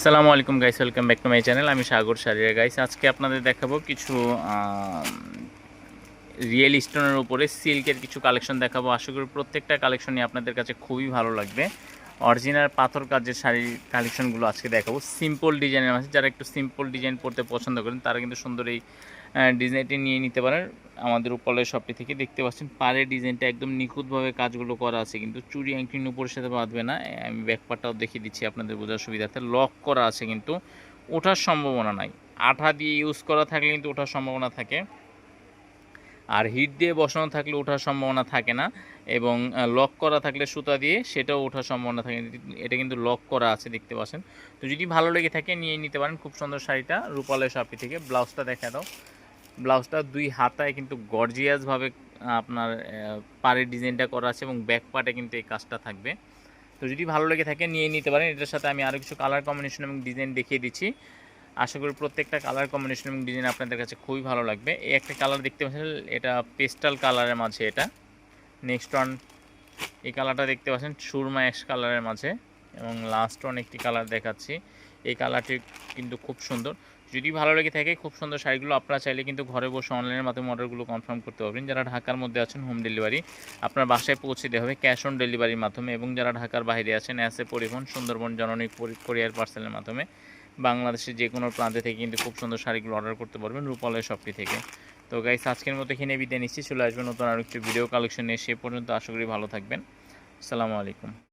আসসালামু আলাইকুম guys welcome back to my channel আমি সাগর সারিয়া। গাইস আজকে আপনাদের দেখাবো কিছু রিয়েল স্টোনের উপরে সিল্কের কিছু কালেকশন দেখাবো। আশা করি প্রত্যেকটা কালেকশনই আপনাদের কাছে খুবই ভালো লাগবে। অরিজিনাল পাথর কাজের শাড়ির কালেকশনগুলো আজকে দেখাবো। সিম্পল ডিজাইনের আছে যারা একটু সিম্পল ডিজাইন পড়তে পছন্দ করেন, তারা কিন্তু সুন্দর এই ডিজাইনটি নিয়ে নিতে পারেন। আমাদের উপলের শপটি থেকে দেখতে পাচ্ছেন, পাড়ের ডিজাইনটা একদম নিখুঁতভাবে কাজগুলো করা আছে, কিন্তু চুরি অ্যাঙ্কিং উপরের সাথে বাঁধবে না। আমি ব্যাকপারটাও দেখিয়ে দিচ্ছি আপনাদের বোঝার সুবিধাতে লক করা আছে কিন্তু, ওঠার সম্ভাবনা নাই। আঠা দিয়ে ইউজ করা থাকলে কিন্তু ওঠার সম্ভাবনা থাকে। আর হিট দিয়ে বসানো থাকলে ওঠার সম্ভাবনা থাকে না এবং লক করা থাকলে সুতা দিয়ে সেটাও ওঠার সম্ভাবনা থাকে। এটা কিন্তু লক করা আছে, দেখতে পাচ্ছেন। তো যদি ভালো লেগে থাকে, নিয়ে নিতে পারেন। খুব সুন্দর শাড়িটা রূপালয় শপি থেকে। ব্লাউজটা দেখা দাও। ব্লাউজটা দুই হাতায় কিন্তু গর্জিয়াসভাবে আপনার পাড়ের ডিজাইনটা করা আছে এবং ব্যাক পার্টে কিন্তু এই কাজটা থাকবে। তো যদি ভালো লেগে থাকে, নিয়ে নিতে পারেন। এটার সাথে আমি আরও কিছু কালার কম্বিনেশন এবং ডিজাইন দেখিয়ে দিচ্ছি। আশা করি প্রত্যেকটা কালার কম্বিনেশন এবং ডিজাইন আপনাদের কাছে খুবই ভালো লাগবে। এই একটা কালার দেখতে পাচ্ছেন, এটা পেস্টাল কালারের মাঝে এটা। নেক্সট ওয়ান এই কালারটা দেখতে পাচ্ছেন, সুরমা অ্যাশ কালারের মাঝে। এবং লাস্ট ওয়ান একটি কালার দেখাচ্ছি। এই কালারটি কিন্তু খুব সুন্দর। যদি ভালো লেগে থাকে, খুব সুন্দর শাড়িগুলো আপনারা চাইলে কিন্তু ঘরে বসে অনলাইনের মাধ্যমে অর্ডারগুলো কনফার্ম করতে পারবেন। যারা ঢাকার মধ্যে আছেন হোম ডেলিভারি আপনার বাসায় পৌঁছে দেওয়া হবে ক্যাশ অন ডেলিভারির মাধ্যমে। এবং যারা ঢাকার বাইরে আছেন অ্যাসে পরিবহন, সুন্দরবন, জননী কোরিয়ার পার্সেলের মাধ্যমে। বাংলাদেশের যে কোনো প্রান্তে থেকে কিন্তু খুব সুন্দর শাড়িগুলো অর্ডার করতে পারবেন রূপালয় শপটি থেকে। তো গাইস আজকের মতো এখানে বিদায় নিচ্ছি, চলে আসবেন নতুন আরও ভিডিও কালেকশন নিয়ে সে পর্যন্ত আশা করি ভালো থাকবেন। সালামু আলাইকুম।